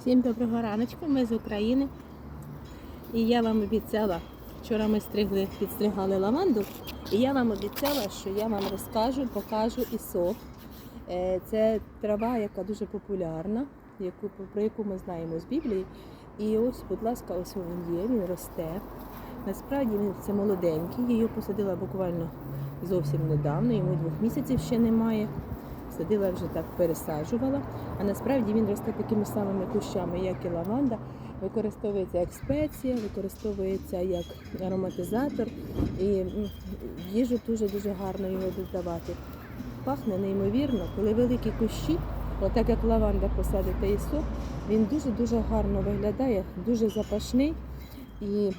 Всім доброго раночку, ми з України. І я вам обіцяла, вчора ми стригли, підстригали лаванду, і я вам обіцяла, що я вам розкажу, покажу і сок. Е, Це трава, яка дуже популярна, яку, про яку ми знаємо з Біблії. І ось, будь ласка, ось він є, він росте. Насправді він це молоденький, його посадила буквально зовсім недавно, йому двох місяців ще немає. Садила вже так, пересаджувала. А насправді він росте такими самими кущами, як і лаванда. Використовується як спеція, використовується як ароматизатор. І їжу дуже-дуже гарно його додавати. Пахне неймовірно, коли великі кущі, отак як лаванда посадите і сок, він дуже-дуже гарно виглядає, дуже запашний і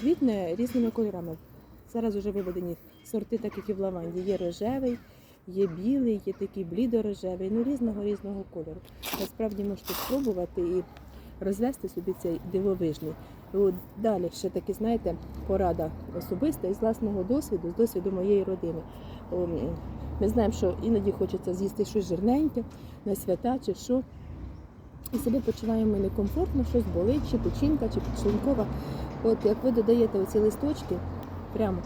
квітне різними кольорами. Зараз вже виведені сорти, так як і в лаванді. Є рожевий, є білий, є такий блідорожевий, ну різного різного кольору. Насправді можете спробувати і розвести собі цей дивовижний. От далі ще таки, знаєте, порада особиста із власного досвіду, з досвіду моєї родини. Ми знаємо, що іноді хочеться з'їсти щось жирненьке на свята чи що. І себе почуваємо некомфортно, щось болить, чи печінка, чи підшлункова. От як ви додаєте оці листочки, прямо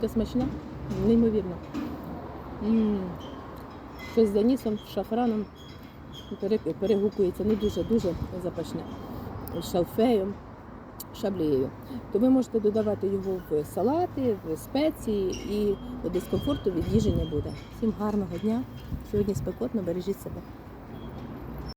така смачна, неймовірно. Щось з анісом, шафраном перегукується, не дуже-дуже запашне. Шалфеєм, шаблеєю. То ви можете додавати його в салати, в спеції і дискомфорту від їжі не буде. Всім гарного дня. Сьогодні спекотно, бережіть себе.